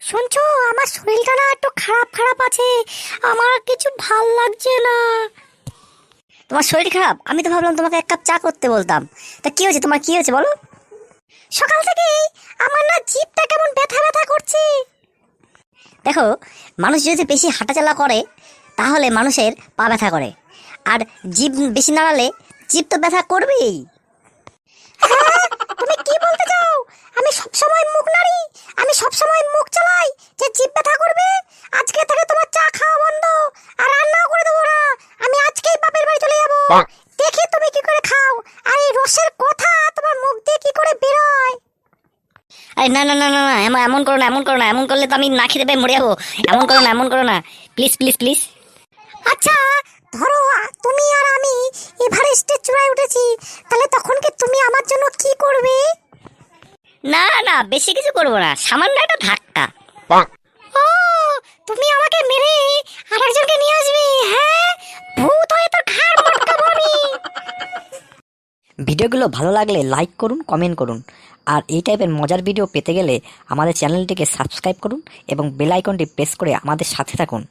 শুনছো? আমার শরীরটা না একটু খারাপ খারাপ আছে। আমার কিছু ভালো লাগছে না। তোমার শরীর খারাপ? আমি তো ভাবলাম তোমাকে এক কাপ চা করতে বলতাম। তা কি হয়েছে? তোমার কি হয়েছে বলো? সকাল থেকেই আমার না জিভটা কেমন ব্যথা ব্যথা করছে। দেখো, মানুষ যদি বেশি হাঁটাচলা করে, তাহলে মানুষের পা ব্যথা করে। আর জিভ বেশি নাড়ালে জিভ তো ব্যথা করবেই। দেখি তুমি কি করে খাও। আর এই রসের কথা তোমার মুখ দিয়ে কি করে বেরোয়? আরে না না না না না এমন এমন করো না এমন করো না এমন করলে তো আমি না খেতে পেয়ে মরে যাব। এমন করো না এমন করো না। প্লিজ প্লিজ প্লিজ আচ্ছা ধরো তুমি আর আমি এভারেস্টের চূড়ায় উঠেছি তাহলে তখন কি তুমি আমার জন্য কি করবে? না না বেশি কিছু করব না। সামান্য একটা ধাক্কা। ভিডিওগুলো ভালো লাগলে লাইক করুন কমেন্ট করুন। আর এই টাইপের মজার ভিডিও পেতে গেলে আমাদের চ্যানেলটিকে সাবস্ক্রাইব করুন এবং বেলাইকনটি প্রেস করে আমাদের সাথে থাকুন।